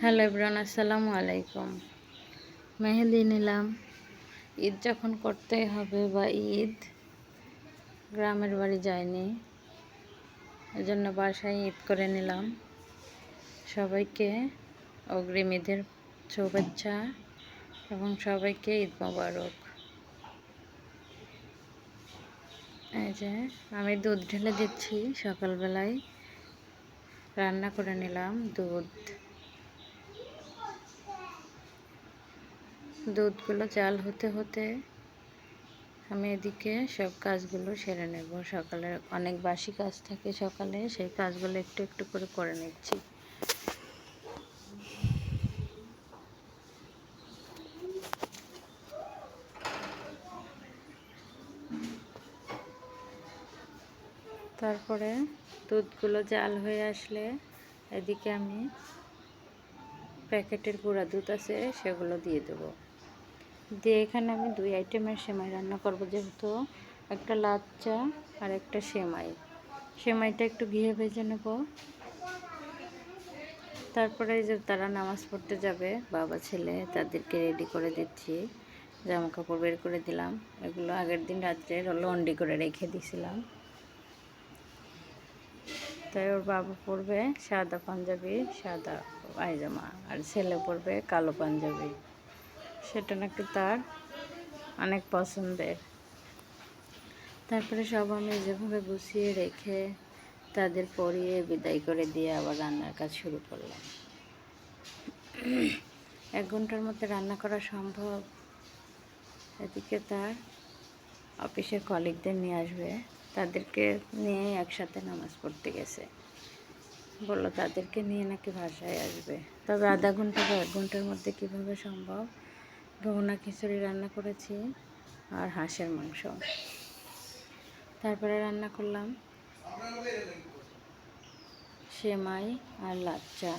Hello Ibran আসসালামু আলাইকুম। মেহেদি নিলাম। ঈদ যখন করতেই হবে বা ঈদ, গ্রামের বাড়ি যায়নি এজন্য বাসায় ঈদ করে নিলাম। সবাইকে অগ্রিম ঈদের শুভেচ্ছা এবং সবাইকে ঈদ মোবারক। এই যে আমি দুধ ঢেলে দিচ্ছি সকালবেলায়। রান্না করে নিলাম দুধ। দুধগুলো জাল হতে হতে আমি এদিকে সব কাজগুলো সেরে নেব। সকালে অনেক বাসি কাজ থাকে সকালে, সেই কাজগুলো একটু একটু করে করে নিচ্ছি। তারপরে দুধগুলো জাল হয়ে আসলে এদিকে আমি প্যাকেটের গুঁড়া দুধ আছে সেগুলো দিয়ে দেবো। দিয়ে এখানে আমি দুই আইটেমের সেমাই রান্না করব যেহেতু, একটা লাচ্চা আর একটা সেমাই। সেমাইটা একটু ঘিয়ে ভেজে নেব। তারপরে যে তারা নামাজ পড়তে যাবে, বাবা, ছেলে, তাদেরকে রেডি করে দিচ্ছি। জামা কাপড় বের করে দিলাম। এগুলো আগের দিন রাত্রে লন্ডি করে রেখে দিয়েছিলাম। তাই ওর বাবা পরবে সাদা পাঞ্জাবি, সাদা পায়জামা, আর ছেলে পরবে কালো পাঞ্জাবি। সেটা নাকি তার অনেক পছন্দের। তারপরে সব আমি যেভাবে গুছিয়ে রেখে তাদের পরিয়ে বিদায় করে দিয়ে আবার রান্নার কাজ শুরু করলাম। এক ঘণ্টার মধ্যে রান্না করা সম্ভব। এদিকে তার অফিসের কলিগদের নিয়ে আসবে। তাদেরকে নিয়ে একসাথে নামাজ পড়তে গেছে। বলল, তাদেরকে নিয়ে নাকি ভাষায় আসবে? তবে আধা ঘণ্টা বা এক ঘণ্টার মধ্যে কীভাবে সম্ভব? ভুনা খিচুড়ি রান্না করেছি আর হাঁসের মাংস। তারপরে রান্না করলাম সেমাই আর লাচ্চা।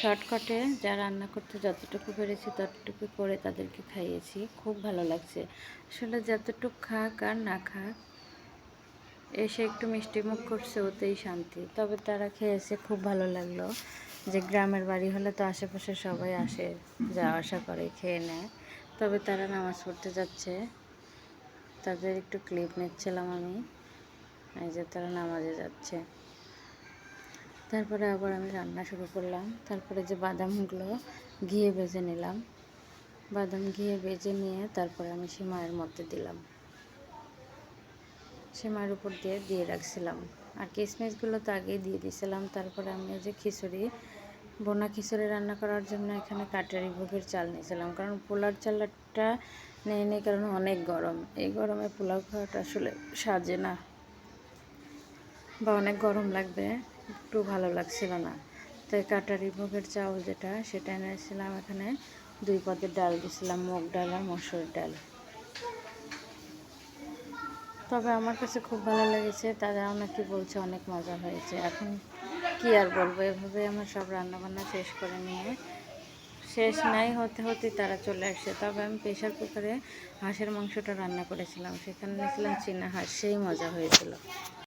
শর্টকাটে যা রান্না করতে যতটুকু পেরেছি ততটুকু করে তাদেরকে খাইয়েছি। খুব ভালো লাগছে। আসলে যতটুকু খাক আর না খাক, এসে একটু মিষ্টি মুখ করছে, ওতেই শান্তি। তবে তারা খেয়েছে, খুব ভালো লাগল। যে গ্রামের বাড়ি হলে তো আশেপাশে সবাই আসে যা আশা করে, খেয়ে নেয়। তবে তারা নামাজ পড়তে যাচ্ছে। তাদের একটু ক্লিপ নিচ্ছিলাম আমি। এই যে তারা নামাজে যাচ্ছে। তারপরে আবার আমি রান্না শুরু করলাম। তারপরে যে বাদামগুলো ঘিয়ে ভেজে নিলাম। বাদাম ঘিয়ে ভেজে নিয়ে তারপরে আমি সিমাইয়ের মধ্যে দিলাম। সিমাইয়ের উপর দিয়ে দিয়ে রাখছিলাম। আর কিশমিশগুলো তো আগেই দিয়ে দিয়েছিলাম। তারপরে আমি যে খিচুড়ি, বোনা খিচুড়ি রান্না করার জন্য এখানে কাটারি ভোগের চাল নিয়েছিলাম। কারণ পোলার চালটা নেই নেই, কারণ অনেক গরম। এই গরমে পোলাও খাওয়াটা আসলে সাজে না। বা অনেক গরম লাগবে, একটু ভালো লাগছিল না। তাই কাটারি ভোগের চাউল যেটা, সেটা এনেছিলাম এখানে। দুই পদের ডাল দিয়েছিলাম, মুগ ডাল আর মসুর ডাল। তবে আমার কাছে খুব ভালো লেগেছে, তারাও নাকি বলছে অনেক মজা হয়েছে। এখন কি আর বলব, এভাবে আমার সব রান্নাবান্না শেষ করে নিয়ে শেষ নাই, হতে হতে তারা চলে আসে। তবে আমি প্রেশার কুকারে হাঁসের মাংসটা রান্না করেছিলাম, সেখানে নিয়েছিলাম চীনা হাঁস, সেই মজা হয়েছিল।